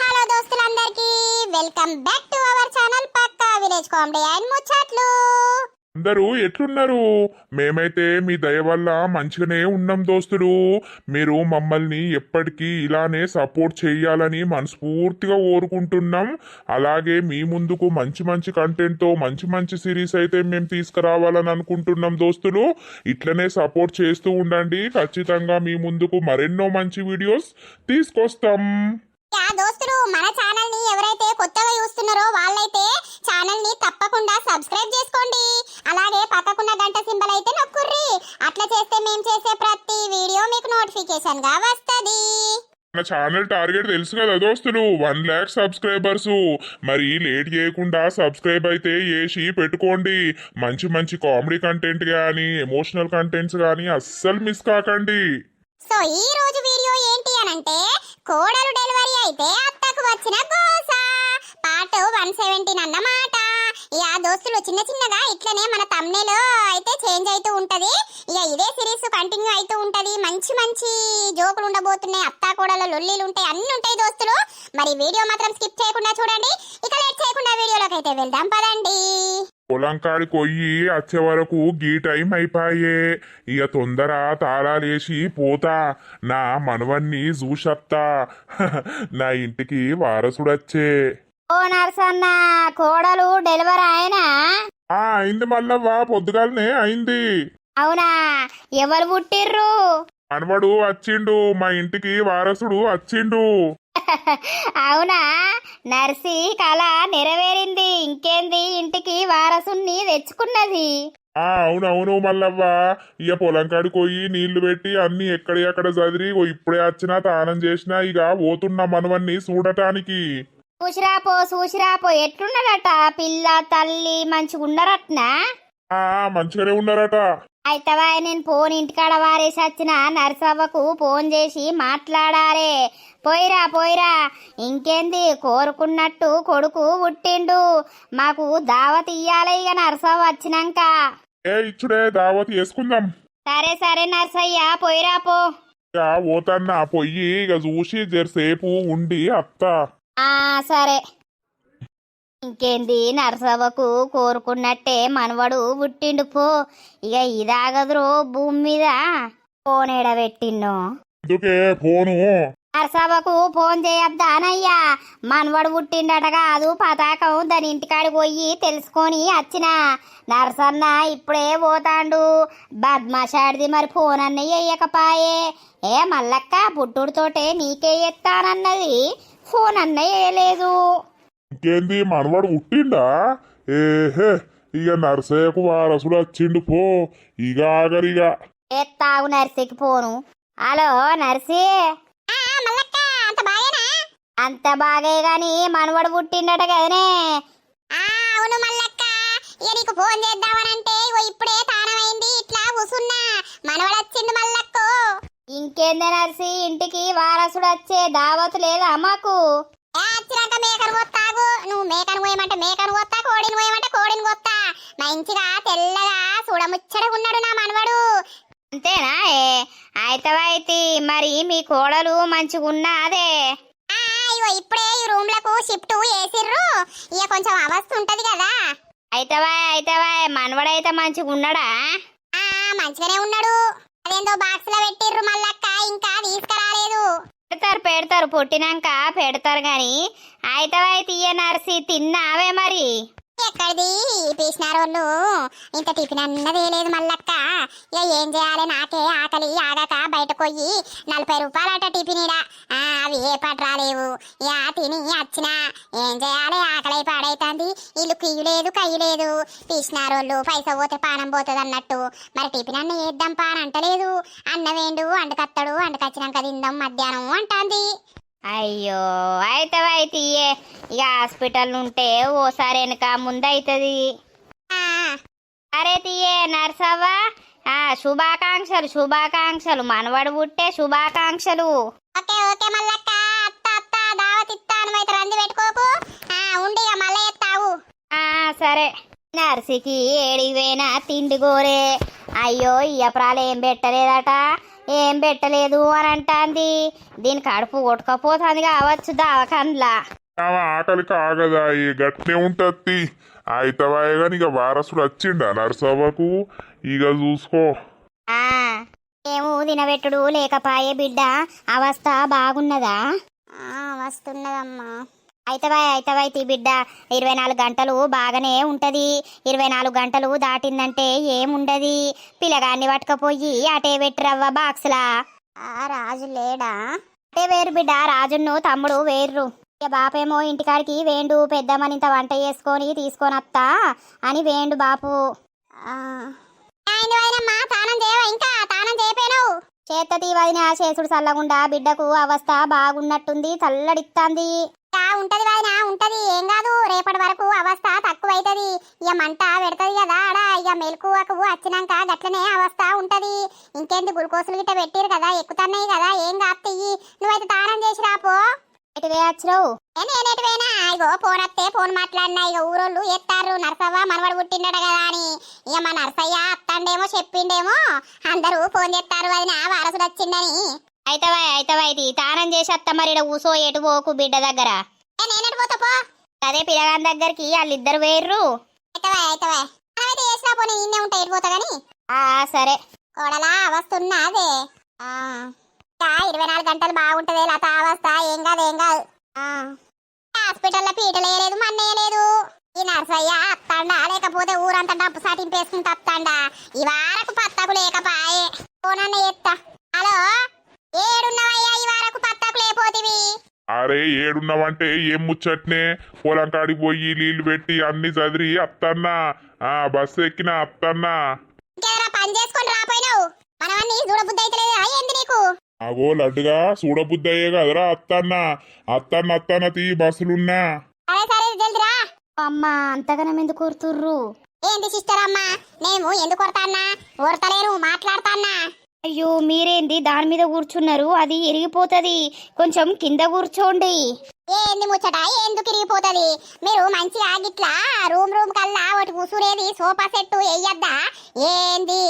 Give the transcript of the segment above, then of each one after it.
Hello దోస్తులందరికీ welcome back to our channel Pakka village comedy and ముచ్చట్లు. అందరూ ఎట్లున్నారు? మేమైతే మీ దయ వల్ల మంచిగానే ఉన్నాం దోస్తులు. మీరు మమ్మల్ని ఎప్పటికీ ఇలానే సపోర్ట్ చేయాలని మనస్ఫూర్తిగా కోరుకుంటున్నాం. అలాగే మీ ముందుకు మంచి మంచి కంటెంట్తో మంచి మంచి సిరీస్ అయితే మేము తీసుకురావాలని అనుకుంటున్నాం దోస్తులు. ఇట్లనే సపోర్ట్ చేస్తూ ఉండండి. ఖచ్చితంగా మీ ముందుకు మరెన్నో మంచి వీడియోస్ తీసుకొస్తాం. మన ఛానల్ని ఎవరైతే కొత్తగా చూస్తున్నారో వాళ్ళైతే ఛానల్ని తప్పకుండా సబ్స్క్రైబ్ చేసుకోండి. అలాగే పక్కకున్న గంట సింబల్ అయితే నొక్కుర్రి. అట్లా చేస్తే మేము చేసే ప్రతి వీడియో మీకు నోటిఫికేషన్గా వస్తది. మన ఛానల్ టార్గెట్ తెలుసు కదా దోస్తులు వన్ ల్యాక్ సబ్స్క్రైబర్స్ మరి లేట్ చేయకుండా సబ్స్క్రైబ్ అయితే చేసి పెట్టుకోండి. మంచి మంచి కామెడీ కంటెంట్ కానీ ఎమోషనల్ కంటెంట్స్ కానీ అస్సలు మిస్ కాకండి. సో ఈ రోజు వీడియో ఏంటి అనంటే కోడలు డెలివరీ అయితే అత్తకు వచ్చిన గోసా. పార్ట్ వన్ సెవెంటీన్ అన్నమాట. ఇక దోస్తులు చిన్న చిన్నగా ఇట్లనే మన తమ్నేలో అయితే చేంజ్ అవుతూ ఉంటది. ఇక ఇదే సిరీస్ కంటిన్యూ అవుతూ ఉంటది. మంచి మంచి జోకులు ఉండబోతున్నాయి. అత్తా కోడల లొల్లీలు ఉంటాయి. అన్ని ఉంటాయి దోస్తులు. మరి వీడియో మాత్రం స్కిప్ చేయకుండా చూడండి. ఇక లేట్ చేయకుండా వీడియోలోకి అయితే వెళ్దాం పదండి. పొలం కొయ్యి వచ్చే వరకు గీ టైం అయిపోయే. ఇక తొందర తాళాలేసి పోతా. నా మనవన్ని చూసత్తా. నా ఇంటికి వారసుడొచ్చే. ఓ నర్సన్న కోడలు డెలివరీ అయినా? ఆ అయింది మల్లవ్వ పొద్దుగాలనే అయింది. అవునా? ఎవరు పుట్టిర్రు? మనవడు వచ్చిండు మా ఇంటికి వారసుడు వచ్చిండు. అవునా? నర్సి కళ నెరవేరింది ఇంకేంది? ఇంటికి వారసుని తెచ్చుకున్నది. ఆ అవునవును మల్లవ్వ. ఇక పొలం కాడికి పోయి నీళ్ళు పెట్టి అన్ని ఎక్కడ ఎక్కడ చదిరి ఓ ఇప్పుడే వచ్చినా తానం చేసినా ఇక పోతున్నా మనవన్ని చూడటానికి. చూసిరాపో చూసిరాపో ఎట్లున్నదట? పిల్ల తల్లి మంచిగా ఉన్నరట్నా? మంచిగానే ఉన్నారట. అయితవా నేను ఫోన్ ఇంటికాడ వారేసి వచ్చిన నర్సవ్వకు ఫోన్ చేసి మాట్లాడారే పోయిరా పోయిరా. ఇంకేంది? కోరుకున్నట్టు కొడుకు పుట్టిండు. మాకు దావత్ ఇయ్యాలి ఇక నర్సవ్వ వచ్చినాక. ఏ ఇచ్చుడే దావత్ వేసుకుందాం సరే సరే నర్సయ్య పోయిరా పో. పోతన్నా పొయ్యి ఇక చూసి జరసేపు ఉండి అత్త. ఆ సరే. ఇంకేంది నర్సవ్వకు కోరుకున్నట్టే మనవడు పుట్టిండు పో. ఇక ఇదాగదురో భూమి మీద ఫోన్ ఎడబెట్టిండు. అందుకే ఫోను? నర్సవ్వకు ఫోన్ చేయొద్దానయ్యా మనవడు పుట్టిండట కాదు పతాకం దాని ఇంటికాడికి పోయి తెలుసుకొని వచ్చిన. నర్సన్న ఇప్పుడే పోతాండు. బద్మాషాడిది మరి ఫోన్ అన్న వేయకపాయే ఏ మల్లక్క పుట్టుడుతోటే నీకే ఎత్తానన్నది. ఫోన్ అన్న వేయలేదు ఇంకేంది మనవాడు పుట్టిండా? ఏహే ఇక నర్సయ్యకు వారసుడు వచ్చిండు పో. ఇక ఆగరిగా ఎత్తావు నర్సికి పోను. హలో నర్సి. అంత బాగే గాని మనవడు పుట్టిండట కదనే. అవును మల్లక్క ఇక నీకు ఫోన్ చేద్దామనంటే ఇప్పుడే తానమైంది ఇట్లా కూసున్నా. మనవడు వచ్చింది మల్లక్కో. ఇంకేందే నర్సి ఇంటికి వారసుడు వచ్చే దావతు లేదా మాకు? వచ్చినాక మేకను కొత్తాగు. నువ్వు మేకను పోయమంటే మేకను కొత్తా కోడిని పోయమంటే కోడిని కొత్తా. మంచిగా తెల్లగా ఉన్నాడు నా మనవడు. అంతేనా ఏ? మరి మీ కోడలు మంచిగా ఉన్నదే? ఇగో ఇప్పుడే ఈ రూమ్లకు షిఫ్ట్ చేసిర్రు. ఇక కొంచెం అవస్థ ఉంటది కదా. అయితవా అయితవా మనవడైతే మంచిగా ఉన్నాడా ఆ మంచిగానే ఉన్నాడు. అదేందో బాక్స్లో పెట్టిర్రు మల్లక్క ఇంకా తీసుకురాలేదు. పెడతారు పెడతారు పుట్టినాక పెడతారు గాని అయితే తీయ నర్సి తిన్నావే మరి. ఎక్కడిది? పీసినారోళ్ళు ఇంత టిఫిన్ అన్నది లేదు మల్లక్క. ఇక ఏం చేయాలి? నాకే ఆకలి ఆగక బయటకు పోయి నలభై రూపాయలట టిఫిన్ ఈడ. ఆ అవి ఏ పట్రాలేవు ఇక తిని వచ్చిన. ఏం చేయాలి? ఆకలి పాడైతుంది. ఇల్లు కియ్యి లేదు కయ్యి లేదు. పీసినారోళ్ళు పైస పోతే పానం పోతుంది అన్నట్టు. మరి టిఫిన్ అన్న వేద్దాం పానంటలేదు. అని అన్న వేండు అండుకత్తడు అండుకొచ్చినాక తిందాం మధ్యాహ్నం అంటుంది. అయ్యో అయితే అయితే ఇక హాస్పిటల్ ఉంటే ఓసారి వెనక ముందైతుంది అరే తీయే నర్సవ్వ. ఆ శుభాకాంక్షలు శుభాకాంక్షలు. మనవడు పుట్టే శుభాకాంక్షలు. Okay okay Mallakka. అత్త అత్త దావత్ ఇస్తాను అయితే రంది పెట్టుకోకు. ఉండి మళ్ళీ ఎత్తావు ఆ సరే. నర్సికి ఏడికి పోయినా తిండి గోరే. అయ్యో ఈ అప్రాలు ఏం పెట్టలేదట. ఏం పెట్టలేదు అని అంటాంది. దీని కడుపు కొట్టుకపోతుంది కావచ్చు దావకండ్లా. ఆమె ఆకలి కాగదా ఈ గట్నే ఉంటది. అయితవాయే గాని ఇక వారసుడు వచ్చిండా నరసవ్వకు? ఇక చూసుకో. ఆ ఏమో తినబెట్టుడు లేకపాయే బిడ్డ. అవస్థ బాగున్నదా? వస్తున్నదమ్మా అయితవాయ్ అయితవాయ్ తీ బిడ్డ. ఇరవై నాలుగు గంటలు బాగానే ఉంటది. ఇరవై నాలుగు గంటలు దాటిందంటే ఏముండది? పిల్లగాన్ని పట్టుకపోయి అటే పెట్టురవ్వ బాక్స్లా. ఆ రాజు లేడా? అటే వేరు బిడ్డ రాజును తమ్ముడు వేర్రు. బాపేమో ఇంటికాడికి వేండు పెద్దమ్మనింత వంట చేసుకొని తీసుకొని వస్తా అని వేండు బాపు. తానం చేయవా ఇంకా? తానం చేయపోయినావు? చేత వదిన చేసుడు చల్లగుండా బిడ్డకు అవస్థ బాగున్నట్టుంది చల్లడిత్తాంది. ఉంటది వదిన ఉంటది. ఏం కాదు రేపటి వరకు అవస్థ తక్కువైతది. ఇక మంట పెడతది కదా ఆడ ఇక మెలకువకు వచ్చినాక గట్లనే అవస్థ ఉంటది. ఇంకేంది గ్లూకోజులు గిట్ట పెట్టిరు కదా ఎక్కుతున్నాయి కదా ఏం కాపుతాయి? నువ్వైతే తానం చేసి రాపో ఎటువే వచ్చినావు? నేనేటివేనా ఇగో ఫోన్ వస్తే ఫోన్ మాట్లాడినా ఇక ఊరోళ్ళు ఎత్తారు నరసవ్వ మనవడు పుట్టిండట కదా అని. ఇక మా నరసయ్య అత్తండేమో చెప్పిండేమో. అందరూ ఫోన్ చేస్తారు అది నా వారసుడు వచ్చిండని అయితవా అయితవా ఇది. తానం చేసి అత్త మరి ఊసో ఎటు పోకు బిడ్డ దగ్గర. నేనెటు పోతా పో. అదే పిల్లగాని దగ్గరికి వాళ్ళిద్దరు వేర్రు అయితవా అయితవా అయితే చేసినా పోనీ ఇన్నే ఉంటా ఎటు పోతా గాని? ఆ సరే. కోడలా వస్తున్నా అదే. ఆ. ఇరవై నాలుగు గంటలు బాగుంటది లత అవస్థ ఏం కాదు ఏం కాదు. ఆ. హాస్పిటల్లో పీటలు వేయలేదు మన్నేయలేదు ఈ నర్సయ్య అత్తాండా లేకపోతే ఊరంతా డబ్బు సాటింపేసుకుంటూ అత్తాండా. ఈ వారకు పత్తకు లేకపాయే. ఫోనన్న ఎత్తా. హలో? ఏడున్నవయ్యా ఈ వారకు పత్తకు లేపోతివి? అరే ఏడున్నావంటే ఏం ముచ్చట్నే? పొలం కాడికి పోయి నీళ్ళు పెట్టి అన్ని చదిరి అత్తన్నా. ఆ బస్సు ఎక్కిన అత్తన్నా. ఇంకేదైనా పని చేసుకొని రాపోయినావు? మనవన్నీ చూడబుద్ధి అయితే లేదా ఏంది నీకు? అగో లడ్డుగా చూడబుద్దయ్యే కదరా అత్తన్నా. అత్తన్న అత్తన్న తీ బస్సులున్నా. సరే సరే జల్ది రా అమ్మ అంతగానం ఎందుకు కూర్తుర్రు ఏంది సిస్టర్ అమ్మా? నేను ఎందుకు కొడతాన్నా? ఓడతలేను మాట్లాడతాన్నా? అయ్యో మీరేంది? దాని మీద కూర్చున్నారు. అది ఇరిగిపోతది. కొంచెం కింద కూర్చోండి. ఏంది ముచ్చట? ఎందుకు ఇరిగిపోతది? మీరు మంచిగా గిట్లా రూమ్ రూమ్ కల్లా ఒకటి కూసురేది సోఫా సెట్ వేయద్దా ఏంది?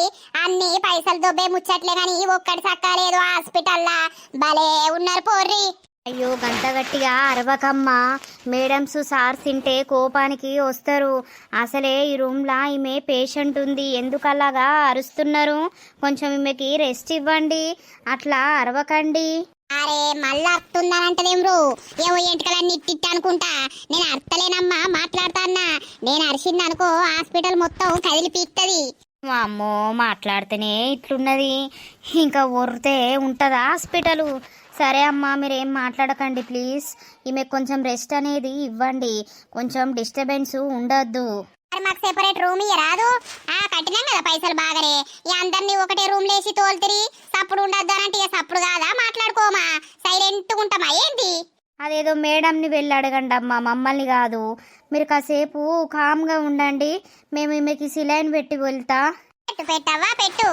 అన్ని పైసలు దొబ్బే ముచ్చట్లే కానీ ఒక్కటి సక్కలేదు హాస్పిటల్లా. భలే ఉన్నారు పోర్రి. అయ్యో గంట గట్టిగా అరవకమ్మా. మేడమ్స్ సార్స్ తింటే కోపానికి వస్తారు. అసలే ఈ రూమ్లా ఈమె పేషెంట్ ఉంది. ఎందుకలాగా అరుస్తున్నారు? కొంచెం ఈమెకి రెస్ట్ ఇవ్వండి. అట్లా అరవకండి. అరే మళ్ళీ అరుతుందనంటదేం రో ఏమో ఎంటకలన్నీ ఇట్టిట్టు అనుకుంటా. నేను అర్థలేనమ్మా మాట్లాడతాన్నా నేను అరిసింది అనుకో హాస్పిటల్ మొత్తం కదిలి పీక్తది. అమ్మో మాట్లాడితేనే ఇట్లున్నది. ఇంకా ఒరితే ఉంటుందా హాస్పిటల్? సరే అమ్మా మీరేం మాట్లాడకండి ప్లీజ్. ఈమె కొంచెం రెస్ట్ అనేది ఇవ్వండి. కొంచెం డిస్టర్బెన్స్ ఉండొద్దు. మరి మాకు సెపరేట్ రూమ్ రాదు? ఆ కట్టినాం కదా పైసలు బాగానే. ఈ అందరినీ ఒకటే రూమ్ లేసి తోలుతిరి. సప్పుడు ఉండొద్దు అంటే సప్పుడు కాదా? మాట్లాడుకోమా. సైలెంట్ ఉంటామా? ఏంది? అదేదో మేడంని వెళ్ళి అడగండి అమ్మా మమ్మల్ని కాదు. మీరు కాసేపు కామ్గా ఉండండి. మేము ఈమెకి సిలైన్ పెట్టి వెళ్తా. పెట్టు పెట్టవా? పెట్టు.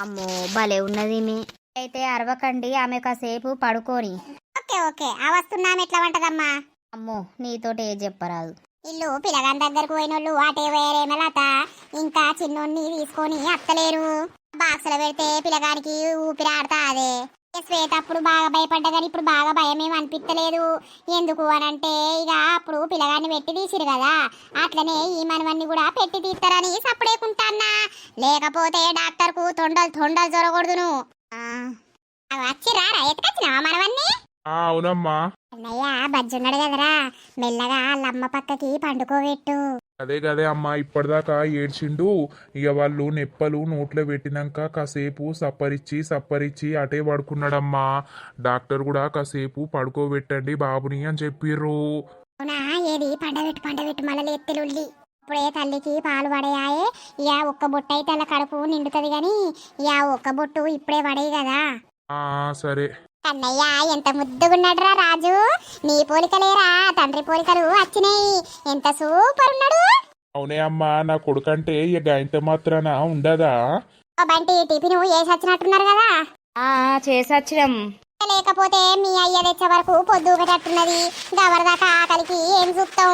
అమ్మో భలే ఉన్నది మీ అయితే అరవకండి ఆమె కాసేపు పడుకోని. Okay okay. ఆ వస్తున్నాం ఎట్లా వంటదమ్మా అమ్మో నీతోటి ఏ చెప్పరాదు. ఇల్లు పిల్లగాని దగ్గరకు పోయినోళ్ళు అటే వేరే లత. ఇంకా చిన్నోన్ని తీసుకొని అత్తలేరు. బాక్సులో పెడితే పిల్లగానికి ఊపిరి ఆడతా అదే శ్వేత అప్పుడు బాగా భయపడ్డా కానీ ఇప్పుడు బాగా భయం ఏం అనిపించలేదు ఎందుకు అని అంటే ఇక అప్పుడు పిల్లగాన్ని పెట్టి తీసిరు కదా. అట్లనే ఈ మనవన్ని కూడా పెట్టి తీస్తారని సప్పుడేకుంటాన్నా లేకపోతే డాక్టర్కు తొండలు తొండలు జొరగొడుదును. వచ్చిరా ఎత్తుకొచ్చినావా మనవన్ని? ఆ అవునమ్మా. అన్నయ్య బజ్జున్నాడు కదరా. మెల్లగా వాళ్ళమ్మ పక్కకి పండుకోబెట్టు. అదే కదే అమ్మా ఇప్పటిదాకా ఏడ్చిండు. ఇక వాళ్ళు నెప్పలు నోట్లో పెట్టినాక కాసేపు సప్పరిచ్చి సప్పరిచ్చి అటే పడుకున్నాడమ్మా. డాక్టర్ కూడా కాసేపు పడుకోబెట్టండి బాబుని అని చెప్పిర్రు. అవునా? ఏది? పండబెట్టు పండబెట్టు మళ్ళీ ఎత్తులుల్లి ఇప్పుడే తల్లికి పాలు పడేయాయే. ఇక ఒక్క బొట్టు అయితే అలా కడుపు నిండుతుంది గాని ఇక ఒక్క బొట్టు ఇప్పుడే పడేయి కదా. ఆ సరే. కన్నయ్య ఎంత ముద్దుగున్నాడురా రాజు. నీ పోలికలేరా? తండ్రి పోలికలు వచ్చినాయి. ఎంత సూపర్ ఉన్నాడు. అవునే అమ్మా నా కొడుకంటే ఇక గాయంత మాత్రాన ఉండదా? ఓ బంటి టిఫిన్ వేసి వచ్చినట్టున్నారు కదా. చేసొచ్చినాం లేకపోతే మీ అయ్య తెచ్చే వరకు పొద్దు ఒకటట్టున్నది గవరదాకా ఆకలికి ఏం చూస్తాం?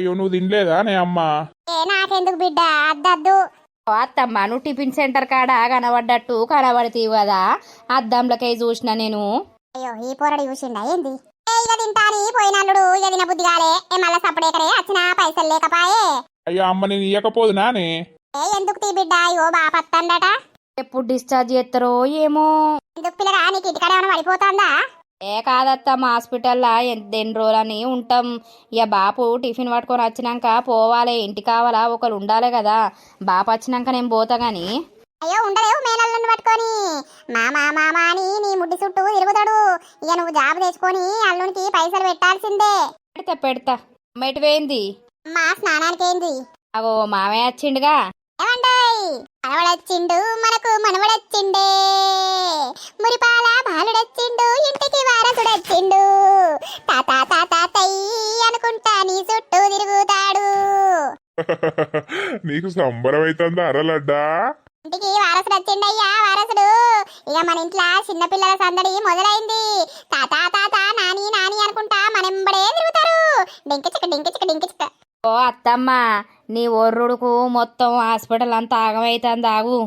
అయ్యో నువ్వు తినలేదా నే అమ్మా? ఏ నాకెందుకు బిడ్డ? అద్దద్దు. అత్తమ్మ నువ్వు టిఫిన్ సెంటర్ కాడ? కనబడ్డట్టు కనబడతీవు కదా అద్దంలకై చూసిన నేను. అయ్యో ఈ పోరడు చూసిండా? ఏంది? ఏ ఇక తింటాని? పోయినల్లుడు ఇక తిన బుద్ధి కాలే. ఏ మళ్ళా సపడేకరే వచ్చిన పైసలు లేకపాయే. అయ్యో అమ్మ నేను ఇయ్యకపోదు నానే. ఏ ఎందుకు తీ బిడ్డ? అయ్యో బాపత్తందట ఎప్పుడు డిశ్చార్జ్ చేస్తారో ఏమో. ఎందుకు పిల్లగా? నీకు ఇంటికాడ ఏమైనా పడిపోతుందా? ఏ కాదత్తమ్మ హాస్పిటల్లో ఎంత ఎన్ని రోజులని ఉంటాం. ఇక బాపు టిఫిన్ పట్టుకొని వచ్చినాక పోవాలి ఇంటి కావాలా ఒకరు ఉండాలి కదా. బాపు వచ్చినాక నేను పోతా గాని. అయ్యో ఉండలేవు మేనల్లుండి పట్టుకొని. మామా మామా అని నీ ముడ్డి చుట్టూ తిరుగుతాడు. ఇక నువ్వు జాబ్ తెచ్చుకొని అల్లునికి పైసలు పెట్టాల్సిందే. పెడతా పెడతా. మెటు పోయింది? మా స్నానానికి ఏంది అవో మామే వచ్చిండుగా. ఏమండోయ్? మనవడొచ్చిండు మనకు మనవడొచ్చిండే. మురిపాల బాలుడొచ్చిండు ఇంటికి వారసుడొచ్చిండు. తాత తాత తై అనుకుంటా నీ చుట్టూ తిరుగుతాడు. నీకు సంబరం అవుతుందా అరలడ్డా? ఇంటికి వారసుడు వచ్చిండయ్యా వారసుడు. ఇక మన ఇంట్లో చిన్నపిల్లల సందడి మొదలైంది. తాత తాత నాని నాని అనుకుంటా మనెంబడే తిరుగుతారు. డింక చిక్క డింక చిక్క డింక చిక్క ఓ అత్తమ్మ నీ ఒర్రుడుకు మొత్తం హాస్పిటల్ అంతా ఆగమైతుంది ఆగు.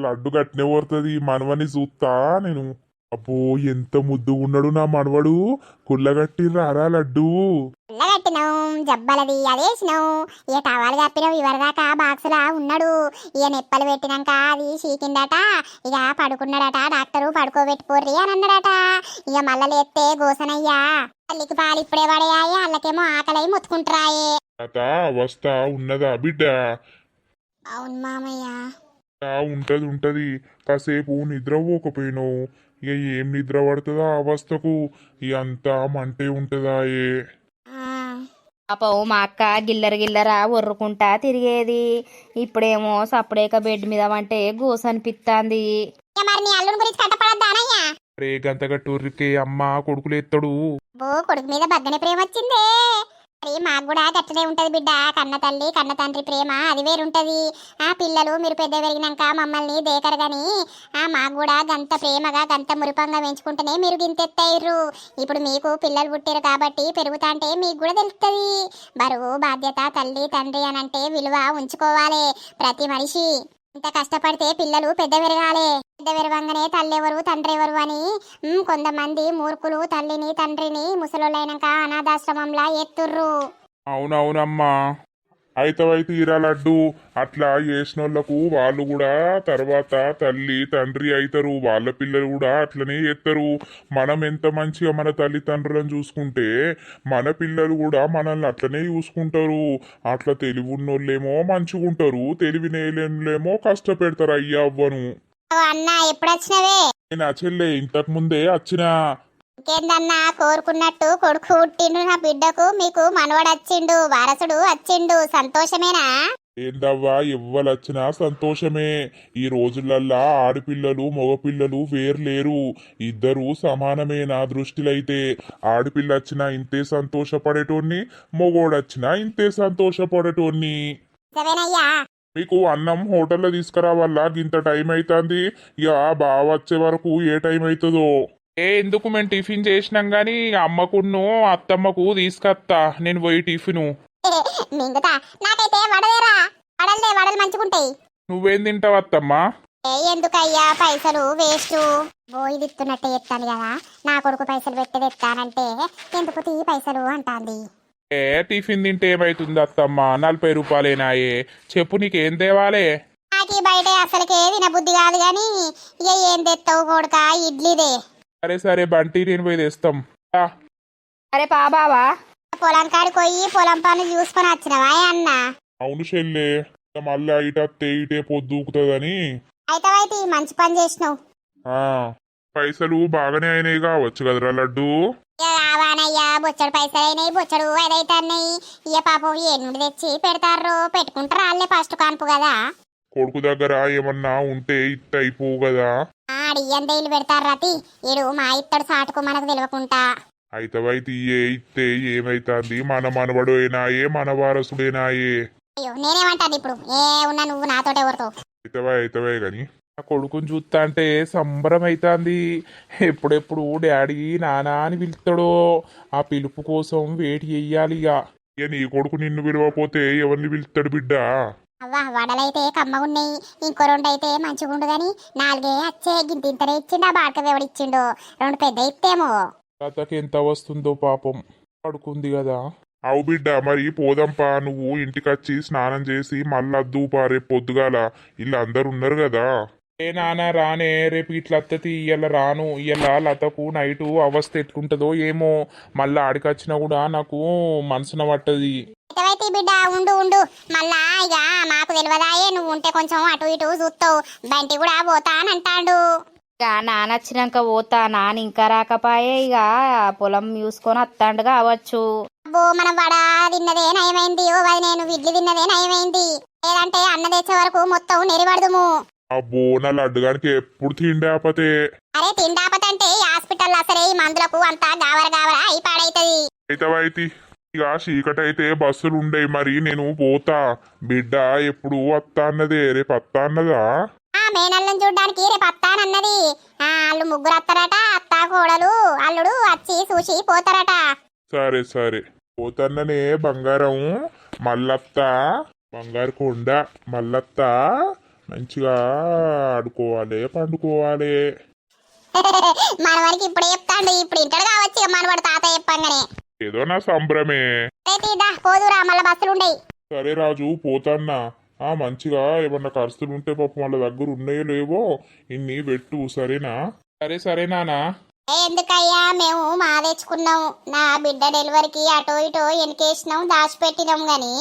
లడ్డు గట్టినే పోతుంది మనవని చూస్తా నేను. అబ్బో ఎంత ముద్దు ఉన్నాడు నా మనవడు. కుల్లగట్టి రారా లడ్డు. కట్టినాం జబ్బలది అదేసినాం ఇక టవాలు కప్పినాం ఇవరిదాకా బాక్సులా ఉన్నాడు. ఇక నెప్పలు పెట్టినాక అది చీకిందట. ఇక పడుకున్నాడట డాక్టరు పడుకోబెట్టుకోర్రి అని అన్నాడట. ఇక మళ్ళా లేస్తే గోసనయ్యా. తల్లికి పాలు ఇప్పుడే పడేయాయి అల్లకేమో ఆకలి ముత్తుకుంటురాయే. తాత అవస్థ ఉన్నదా బిడ్డ? అవును మామయ్య. ఉంటది ఉంటది. కాసేపు నిద్ర పోకపోయినావు ఇక ఏం నిద్ర పడుతుందా ఆ అవస్థకు ఇక అంతా మంటే ఉంటుందా ఏ? పాపం మా అక్క గిల్లర గిల్లర ఒర్రుకుంటా తిరిగేది. ఇప్పుడేమో సపడేక బెడ్ మీద అంటే గోస అనిపిస్తాంది రే గంతగట్టూరికి అమ్మ కొడుకులు ఎత్తడు కొడుకు మీద బగ్గనే ప్రేమ వచ్చిందే మాకు కూడా గట్లనే ఉంటుంది బిడ్డ. కన్న తల్లి కన్న తండ్రి ప్రేమ అది వేరుంటుంది. ఆ పిల్లలు మీరు పెద్ద పెరిగినాక మమ్మల్ని దేకరు గాని ఆ మాకు కూడా గంత ప్రేమగా గంత మురిపంగా పెంచుకుంటేనే మీరు గింతెత్తయ్యరు ఇప్పుడు మీకు పిల్లలు పుట్టారు కాబట్టి పెరుగుతాంటే మీకు కూడా తెలుస్తుంది బరువు బాధ్యత తల్లి తండ్రి అని అంటే విలువ ఉంచుకోవాలి ప్రతి మనిషి. ఇంత కష్టపడితే పిల్లలు పెద్ద పెరగాలి. పెద్ద తల్లెవరు తండ్రి ఎవరు అని కొంతమంది మూర్ఖులు తల్లిని తండ్రిని ముసలోళ్ళైనాక అనాథాశ్రమంలా ఎత్తుర్రు. అవునవునమ్మా. అయితవైతే ఇరా లడ్డు. అట్లా చేసినోళ్ళకు వాళ్ళు కూడా తర్వాత తల్లి తండ్రి అవుతారు వాళ్ళ పిల్లలు కూడా అట్లనే చేస్తారు మనం ఎంత మంచిగా మన తల్లిదండ్రులను చూసుకుంటే మన పిల్లలు కూడా మనల్ని అట్లనే చూసుకుంటారు. అట్లా తెలివి ఉన్నోళ్ళేమో మంచిగా ఉంటారు తెలివి నేలేమో కష్టపెడతారు అయ్యా అవ్వను. అన్న? ఎప్పుడొచ్చినవే? నేను చెల్లె ఇంతకు ముందే వచ్చిన ఇంకేందన్నా? కోరుకున్నట్టు కొడుకు పుట్టిండు నా బిడ్డకు మీకు మనవడు వచ్చిండు వారసుడు వచ్చిండు సంతోషమేనా? ఏందవ్వా ఎవ్వలొచ్చినా సంతోషమే. ఈ రోజులల్లా ఆడపిల్లలు మగపిల్లలు వేర్లేరు. ఇద్దరు సమానమే నా దృష్టిలైతే. ఆడపిల్ల వచ్చినా ఇంతే సంతోషపడేటోన్ని మొగోడొచ్చినా ఇంతే సంతోషపడేటోన్ని. మీకు అన్నం హోటల్లో తీసుకురావాలా? గింత టైం అవుతుంది ఇక బావ వచ్చే వరకు ఏ టైం అవుతుందో ఏ ఎందుకు మేము టిఫిన్ చేసినాం గాని అమ్మకును అత్తమ్మకు తీసుకొత్తా. నేను పోయి టిఫిను. మింగుతా. నాకైతే వడలేరా? వడలే వడలు మంచుకుంటాయి నువ్వేం తింటావు అత్తమ్మా? ఏ ఎందుకయ్యా? పైసలు వేస్ట్. బోయి తిత్తున్నట్టే ఎత్తాను కదా. నా కొడుకు పైసలు పెట్టేది ఎత్తానంటే ఎందుకు తీ పైసలు అంటాంది. ఏ టిఫిన్ తింటే ఏమైతుంది అత్తమ్మా? నలభై రూపాయలేనాయే. చెప్పు నీకేం తేవాలే? నాకు బయట అసలుకే తినబుద్ధి కాదు గాని ఇక ఏం తెస్తావు కొడుక ఇడ్లీదే సరే సరే బంటి నేను పోయి తెస్తాం. ఆ, అరే పా బావా. పొలం కాడికి పోయి పొలం పనులు చూసుకొని వచ్చినవా అన్న? అవును చెల్లె. మళ్ళా ఇటత్తే ఇటే పొద్దుకుతుందని అయితే అయితే మంచి పని చేసినావు. ఆ. పైసలు బాగానే అయినాయి కావచ్చు కదరా లడ్డు? ఇక రావానయ్యా బొచ్చడు పైసలు అయినాయి బొచ్చడు ఏదైతే అన్నాయి ఇక పాపం ఏ నుండి తెచ్చి పెడతారు పెట్టుకుంటారు వాళ్ళే ఫస్ట్ కాన్పు కదా. కొడుకు దగ్గర ఏమన్నా ఉంటే ఇత్త అయిపోవు కదా. ఆడియ్యం పెడతారు రతి ఈడు మా ఇత్తడు సాటుకు మనకు తెలియకుండా అయితవైతే ఏ ఇత్తే ఏమైతుంది? మన మనవడేనాయే మన వారసుడేనాయే. అయ్యో నేనేమంటాను ఇప్పుడు? ఏ ఉన్నా నువ్వు నాతోటే ఎవరితో? అయితవే అయితవే గాని. నా కొడుకుని చూస్తా అంటే సంబరం అవుతుంది ఎప్పుడెప్పుడు డాడీ నానా అని పిలుస్తాడో ఆ పిలుపు కోసం వెయిట్ చెయ్యాలి ఇక ఇక నీ కొడుకు నిన్ను విడవపోతే ఎవరిని పిలుస్తాడు బిడ్డ? అవ్వా వడలైతే కమ్మగున్నాయి. ఇంకో రెండు అయితే మంచిగుండు గాని నాలుగే అచ్చే గింత ఇంతనే ఇచ్చిండు ఆ బాడక ఎవడిచ్చిండు. రెండు పెద్ద ఇత్తేమో. లతకి ఎంత వస్తుందో పాపం. పడుకుంది కదా అవు బిడ్డ మరి పోదంపా. నువ్వు ఇంటికొచ్చి స్నానం చేసి మళ్ళీ పారే పొద్దుగాల. వీళ్ళు అందరు ఉన్నారు కదా ఏ నాన్న రానే రేపు ఇట్లా అత్తతి ఇయ్యాల రాను ఇయ్యాల లతకు నైటు అవస్థ ఎట్లుంటుందో ఏమో. మళ్ళీ ఆడికొచ్చినా కూడా నాకు మనసున పట్టది. ఎటవైతే బిడ్డ ఉండు ఉండు. మళ్ళా ఇక మాకు తెలియదాయే నువ్వు ఉంటే కొంచెం అటు ఇటు చూస్తావు. బంటి కూడా పోతా అని అంటాడు ఇక నాన్న వచ్చినాక పోతా నాన్న ఇంకా రాకపాయే ఇక పొలం చూసుకొని వస్తాండు కావచ్చు. అబ్బో మనం వడ తిన్నదే నయమైంది ఓ వది నేను ఇడ్లీ తిన్నదే నయమైంది. లేదంటే అన్న తెచ్చే వరకు మొత్తం నెరిపడదుము అబ్బో నా లడ్డుగానికి ఎప్పుడు తిండి ఆపతే? అరే తిండాపతంటే ఈ హాస్పిటల్ అసలే ఈ మందులకు అంతా గావర గావర అయి పాడైతది. అయితవైతి ఇక చీకటైతే బస్సులు ఉండేవి మరి నేను పోతా. బిడ్డ ఎప్పుడు వత్తా అన్నదే రేపు వత్తా అన్నదా? ఆ మేనల్ని చూడ్డానికి రేపు అత్తానన్నది ఆ వాళ్ళు ముగ్గురు అత్తారట అత్త కోడలు అల్లుడు వచ్చి చూసి పోతారట. సరే సరే. పోతన్ననే బంగారం మల్లత్త బంగారు కొండ మల్లత్త. మంచిగా ఆడుకోవాలి పండుకోవాలి. మనవాడికి ఇప్పుడే చెప్తాండు ఇప్పుడు ఇంటాడు కావచ్చు మనవాడు తాత చెప్పంగానే. ఏదో నా సంబరమే పోదురా మళ్ళీ బస్సులు ఉండయి. సరే రాజు పోతన్నా. ఆ మంచిగా ఏమన్నా ఖర్చులు ఉంటే పాపం వాళ్ళ దగ్గర ఉన్నాయో లేవో ఇన్ని పెట్టు సరేనా? సరే సరే నాన్న ఏ ఎందుకయ్యా మేము మా తెచ్చుకున్నాం. నా బిడ్డ డెలివరీకి అటో ఇటో ఎనికేసినాం దాచిపెట్టినాం గాని.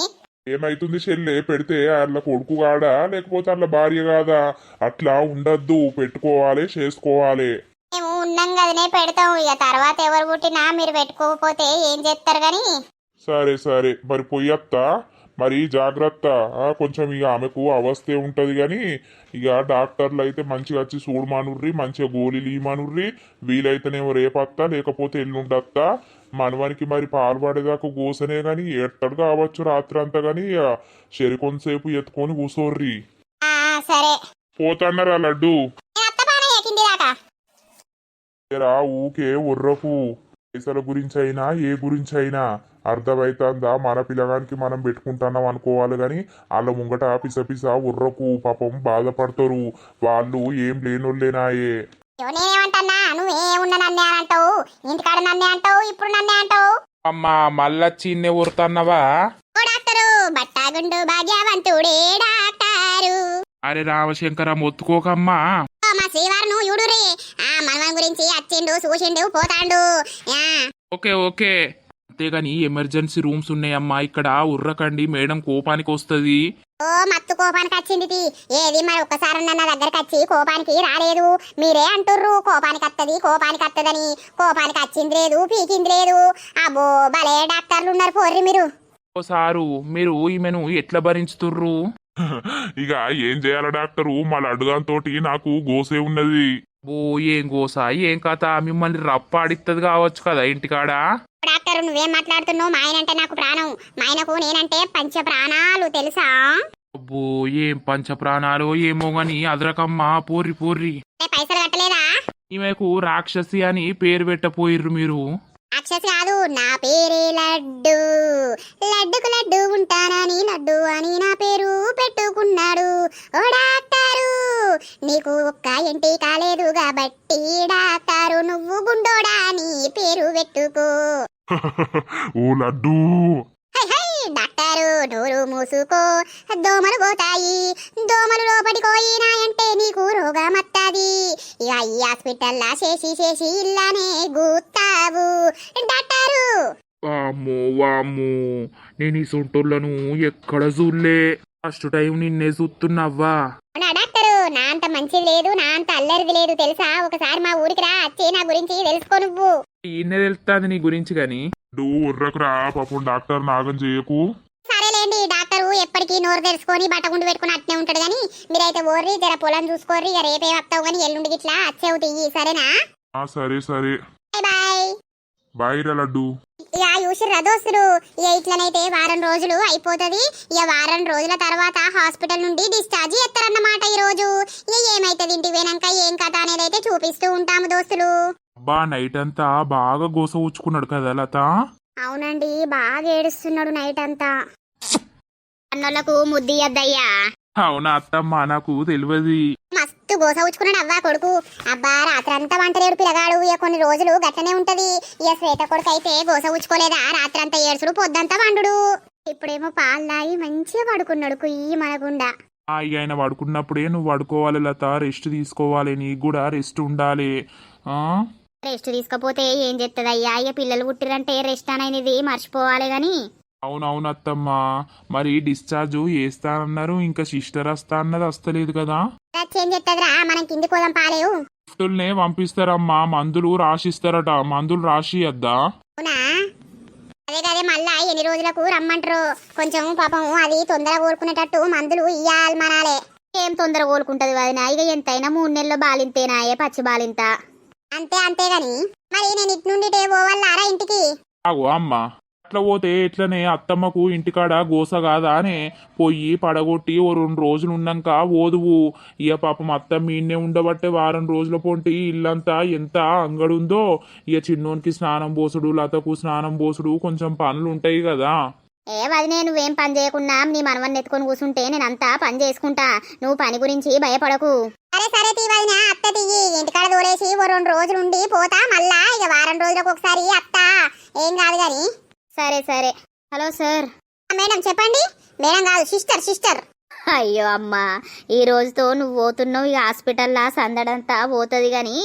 ఏమైతుంది చెల్లె? పెడితే వాళ్ళ కొడుకు కాడా? లేకపోతే వాళ్ళ భార్య కాదా? అట్లా ఉండద్దు. పెట్టుకోవాలి చేసుకోవాలి. మేము ఉన్నాం కదనే పెడతాం. ఇక తర్వాత ఎవరు పుట్టినా మీరు పెట్టుకోకపోతే ఏం చేస్తారు గాని సరే సరే. మరి పొయ్యత్తా మరి జాగ్రత్త. కొంచెం ఇక ఆమెకు అవస్థే ఉంటది కానీ ఇక డాక్టర్లు అయితే మంచిగా వచ్చి చూడమానుర్రి మంచిగా గోళీలు ఇవ్వమానుర్రి వీలైతేనేమో రేపత్తా లేకపోతే ఎల్లుండత్తా. మనవానికి మరి పాలు పడేదాకా గోసనే గాని ఎట్టడు కావచ్చు రాత్రి అంతా గాని చెరి కొంతసేపు ఎత్తుకొని కూసోర్రి. సరే. పోతన్నారా లడ్డు? ఏరా ఊకే ఉర్రకు పైసల గురించి అయినా ఏ గురించి అయినా అర్థమైతుందా? మన పిల్లగానికి మనం పెట్టుకుంటున్నాం అనుకోవాలి కానీ వాళ్ళ ముంగట పిస పిస ఉర్రకు పాపం బాధపడతారు. వాళ్ళు ఏం లేనోళ్ళేనాయే. నేనేమంటన్నా? నువ్వేమున్నా నన్నే అని అంటావు ఇంటికాడ నన్నే అంటావు? ఇప్పుడు నన్నే అంటావు? అమ్మా మళ్ళొచ్చి ఇన్నే ఊరుతున్నావా? ఓ డాక్టరు బట్టాగుండు భాగ్యవంతుడే డాక్టారు. అరే రామశంకర మొత్తుకోకమ్మా ఓ, మా శ్రీవారును యుడురే ఆ మనవన్ గురించి వచ్చిండు చూసిండు పోతాండు. యా. Okay okay. అంతేగాని ఎమర్జెన్సీ రూమ్స్ ఉన్నాయమ్మా ఇక్కడ ఉర్రకండి మేడం కోపానికి వస్తుంది ఓ మత్తు కోపానికి వచ్చింది. ఏది మరి ఒక్కసారి నా దగ్గరకు వచ్చి కోపానికి రాలేదు. మీరే అంటుర్రు కోపానికి వత్తది కోపానికి వత్తదని. కోపానికి వచ్చింది లేదు పీకింది లేదు. అబ్బో భలే డాక్టర్లు ఉన్నారు పోర్రి మీరు. ఓ సారు మీరు ఈమెను ఎట్లా భరించుతుర్రు? ఇక ఏం చేయాల డాక్టరు? మా లడ్డుగాంతోటి నాకు గోసే ఉన్నది. ఓ ఏం గోసా ఏం కథ? మిమ్మల్ని రప్పాడిత్తది కావచ్చు కదా ఇంటికాడ? డాక్టర్ నువ్వేం మాట్లాడుతున్నావు? మా ఆయన అంటే నాకు ప్రాణం. మా ఆయనకు నేనంటే పంచ ప్రాణాలు తెలుసా? అబ్బో ఏం పంచ ప్రాణాలు ఏమో గాని అదరకమ్మా పోర్రి పోర్రి. ఏ పైసలు కట్టలేదా? ఈమెకు రాక్షసి అని పేరు పెట్టపోయిర్రు మీరు. రాక్షసి కాదు నా పేరే లడ్డు. లడ్డుకు లడ్డు ఉంటానని లడ్డు అని నా పేరు పెట్టుకున్నాడు. ఓ డాక్టారు నీకు ఒక్క ఎంటి కాలేదు కాబట్టి డాక్టారు నువ్వు గుండోడా అని పేరు పెట్టుకో. ఓ లడ్డు. డాక్టారు నోరు మూసుకో దోమలు పోతాయి. దోమలు లోపలికి పోయినాయంటే నీకు రోగం వస్తాది ఇక ఈ హాస్పిటల్లా చేసి చేసి ఇల్లానే గూతావు డాక్టారు! వామ్మో వామ్మో నేను ఈ సొంటోళ్ళను ఎక్కడ చూడలే. ఫస్ట్ టైం నిన్నే చూస్తున్నావ్వా అవునా డాక్టరు? నా అంత మంచిది లేదు నా అంత అల్లరిది లేదు తెలుసా? ఒకసారి మా ఊరికి రా వచ్చి నా గురించి తెలుసుకో నువ్వు. ఈయనే తెలుస్తుంది నీ గురించి గాని. లడ్డు ఉర్రకురా పాపం డాక్టర్ నాగం చేయకు. సరేలేండి డాక్టరు ఎప్పటికీ నోరు తెరుచుకొని బట్టగుండు పెట్టుకుని అట్నే ఉంటాడు కానీ మీరైతే ఓర్రి జర పొలం చూసుకోర్రి ఇక రేపే వస్తావు కానీ ఎల్లుండి గిట్లా వచ్చేవు తియ్యి సరేనా? ఆ సరే సరే. బాయ్. బాయ్ బాయ్ రా లడ్డు. ఇక చూసిర్రా దోస్తులు ఇక ఇట్లనైతే వారం రోజులు అయిపోతది. ఇక వారం రోజుల తర్వాత హాస్పిటల్ నుండి డిశ్చార్జ్ చేస్తారన్నమాట ఈ రోజు ఇక ఏమైతుంది ఇంటికి పోయినాక ఏం కథ అనేది అయితే చూపిస్తూ ఉంటాము దోస్తులు. అబ్బా నైట్ అంతా బాగా గోస ఊచుకున్నాడు కదా లత? అవునండి బాగా ఏడుస్తున్నాడు నైట్ అంతా. అన్నోళ్ళకు ముద్దియద్దయ్యా అవునా అత్తమ్మ నాకు తెలియదు. మస్తు గోస ఉచ్చుకున్నాడు అవ్వా కొడుకు. అబ్బా రాత్రంతా వంటలేడు పిల్లగాడు. ఇక కొన్ని రోజులు గట్లనే ఉంటది. ఇక శ్వేత కొడుకు అయితే గోస ఉచ్చుకోలేదా రాత్రంతా ఏడుసుడు పొద్దంతా వండుడు. ఇప్పుడేమో పాలు తాగి మంచిగా పడుకున్నాడు కుయ్యి మనగుండా ఇక ఆయన పడుకున్నప్పుడే నువ్వు పడుకోవాలి లత. రెస్ట్ తీసుకోవాలి. నీకు కూడా రెస్ట్ ఉండాలి. ఆ? రెస్ట్ తీసుకపోతే ఏం చెప్తుందయ్యా ఇక పిల్లలు పుట్టిరంటే రెస్ట్ అనేది మర్చిపోవాలి గాని. అవునవును అత్తమ్మ మరి డిశ్చార్జ్ వేస్తానన్నారు ఇంకా సిస్టర్ వస్తా అన్నది వస్తలేదు కదా? ఏం చెప్తుందిరా మనం కింది కోదాం పాలేవు. గిఫ్టుల్నే పంపిస్తారమ్మా మందులు రాసిస్తారట మందులు రాసియద్దా? అవునా? అదే కదే మళ్ళా ఎన్ని రోజులకు రమ్మంటారు. కొంచెం పాపం అది తొందర కోలుకునేటట్టు మందులు ఇయ్యాలి మనాలే. ఏం తొందర కోలుకుంటది వదిన? ఇక ఎంతైనా మూడు నెలలు బాలింతేనాయే పచ్చి బాలింత. అంతే అంతే గాని మరి నేను ఇటు నుండి పోవాలారా ఇంటికి? ఆగో అమ్మ. అట్లా పోతే ఎట్లనే అత్తమ్మకు ఇంటికాడ గోస కాదా అనే పోయి పడగొట్టి ఓ రెండు రోజులు ఉన్నాక ఓదువు ఇక పాపం అత్తమ్మ ఈయన్నే ఉండబట్టే వారం రోజుల పొంటి ఇల్లంతా ఎంత అంగడుందో. ఇక చిన్నోనికి స్నానం పోసుడు లతకు స్నానం పోసుడు కొంచెం పనులు ఉంటాయి కదా. ఏ వదినే నువ్వేం పని చేయకుండా నీ మనవన్ని ఎత్తుకొని కూర్చుంటే నేనంతా పని చేసుకుంటా. నువ్వు పని గురించి భయపడకు. సరే సరే తీ వదిన అత్త తీయి ఇంటికాడ దూరేసి ఓ రెండు రోజులు ఉండి పోతా. మళ్ళా ఇక వారం రోజులకు ఒకసారి అత్త. ఏం కాదు గాని. సరే సరే. Hello sir. మేడం చెప్పండి. మేడం కాదు సిస్టర్ సిస్టర్. అయ్యో అమ్మా. ఈ రోజుతో నువ్వు పోతున్నావు ఈ హాస్పిటల్లా సందడంతా పోతుంది కానీ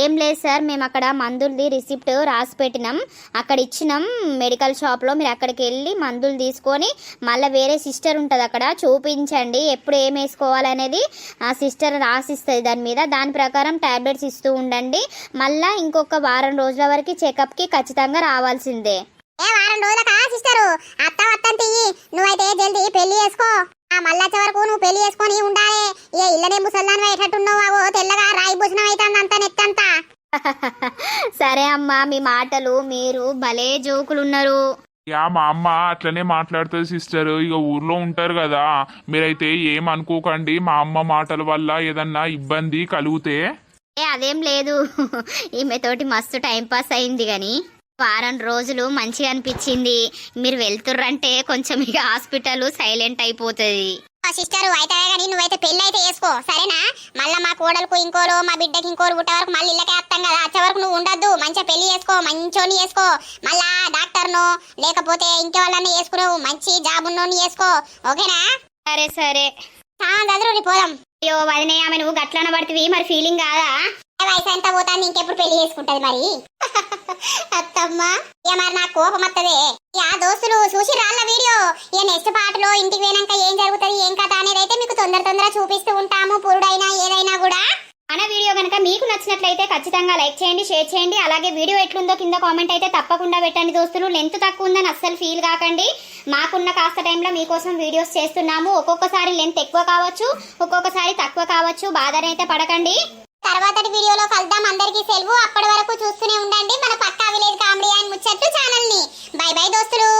ఏం లేదు సార్. మేము అక్కడ మందులది రిసిప్ట్ రాసి పెట్టినాం. అక్కడ ఇచ్చినాం మెడికల్ షాప్లో. మీరు అక్కడికి వెళ్ళి మందులు తీసుకొని మళ్ళీ వేరే సిస్టర్ ఉంటుంది అక్కడ. చూపించండి ఎప్పుడు ఏం వేసుకోవాలనేది ఆ సిస్టర్ రాసిస్తుంది దాని మీద. దాని ప్రకారం టాబ్లెట్స్ ఇస్తూ ఉండండి. మళ్ళీ ఇంకొక వారం రోజుల వరకు చెకప్కి ఖచ్చితంగా రావాల్సిందే. ఏ వారం రోజులకా సిస్టరు? అత్త అత్తం తీయి నువ్వైతే జల్దీ పెళ్ళి చేసుకో. ఆ మళ్ళొచ్చే వరకు నువ్వు పెళ్ళి చేసుకొని ఉండాలి. ఏ ఇల్లనే ముసల్దాని ఎట్టట్టున్నావు తెల్లగా రాయి భుజనం అవుతుంది అంత నెత్తంతా. సరే అమ్మా మీ మాటలు మీరు భలే జోకులున్నారు. యా మా అమ్మ అట్లనే మాట్లాడుతుంది సిస్టర్. ఇక ఊర్లో ఉంటారు కదా. మీరైతే ఏం అనుకోకండి. మా అమ్మ మాటల వల్ల ఏదన్నా ఇబ్బంది కలిగితే. ఏ అదేం లేదు. ఈమెతోటి మస్తు టైం పాస్ అయింది గాని. వారం రోజులు మంచిగా అనిపించింది. మీరు వెళ్తుర్రంటే కొంచెం ఇక హాస్పిటల్ సైలెంట్ అయిపోతుంది. సిస్టర్ అయితే కానీ నువ్వైతే పెళ్ళి అయితే చేసుకో సరేనా? మళ్ళీ మా కోడలకు ఇంకోరు మా బిడ్డకి ఇంకోరు పుట్టే వరకు మళ్ళీ ఇళ్ళకే వస్తాం కదా. వచ్చే వరకు నువ్వు ఉండొద్దు మంచిగా పెళ్ళి చేసుకో మంచోని చేసుకో. మళ్ళా డాక్టర్ను లేకపోతే ఇంకెవరన్నా చేసుకున్నావు మంచి జాబ్ ఉన్నోని చేసుకో. ఓకేనా? సరే సరే. పోదాం. అయ్యో వదినే ఆమె నువ్వు గట్లన పడుతుంది మరి ఫీలింగ్ కాదా? వయసు ఎంత పోతాను ఇంకెప్పుడు పెళ్ళి చేసుకుంటది మరి? అత్తమ్మ. ఇక మరి నాకు కోపం వత్తదే? యా దోస్తులు చూసి రాళ్ళ వీడియో? ఇక నెక్స్ట్ పాటలో ఇంటికి పోయినాక ఏం జరుగుతుంది ఏం కథ అనేది అయితే మీకు తొందర తొందర చూపిస్తూ ఉంటాము పురుడైనా ఏదైనా కూడా. మన వీడియో కనుక మీకు నచ్చినట్లయితే ఖచ్చితంగా లైక్ చేయండి షేర్ చేయండి. అలాగే వీడియో ఎట్లుందో కింద కామెంట్ అయితే తప్పకుండా పెట్టండి దోస్తులు. లెంత్ తక్కువ ఉందని అస్సలు ఫీల్ కాకండి. మాకున్న కాస్త టైంలో మీకోసం వీడియోస్ చేస్తున్నాము. ఒక్కొక్కసారి లెంత్ ఎక్కువ కావచ్చు ఒక్కొక్కసారి తక్కువ కావచ్చు. బాధనైతే పడకండి. తర్వాత వీడియోలో కలుద్దాం. అందరికీ సెలవు. అప్పటి వరకు చూస్తూనే ఉండండి. మన పక్కా విలేజ్ కామెడీ అండ్ ముచ్చట్లు ఛానల్ని. బై బై దోస్తులు.